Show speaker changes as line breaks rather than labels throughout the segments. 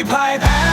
pipe. And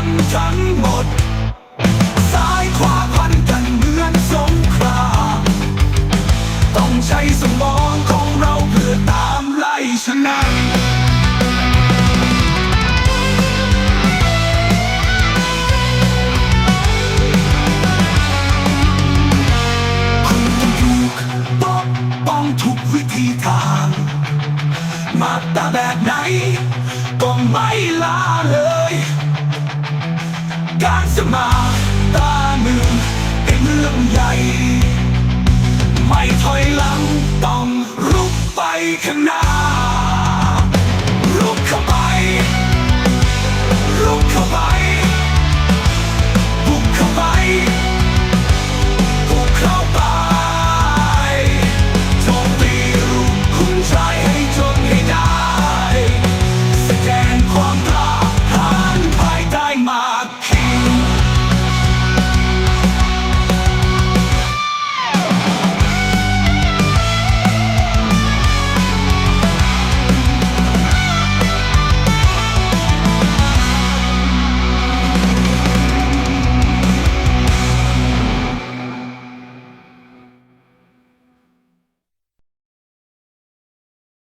สำคัญทั้งหมด ซ้ายขวาพันกันเหมือนสงครามต้องใช้สมองของเราเพื่อตามไล่ชนะคุกป้องทุกวิธีทาง มาตาแบบไหน ก็ไม่ลาเลย การจะมาตาหนึ่งเป็นเรื่องใหญ่ ไม่ถอยหลังต้องรุกไปข้างหน้า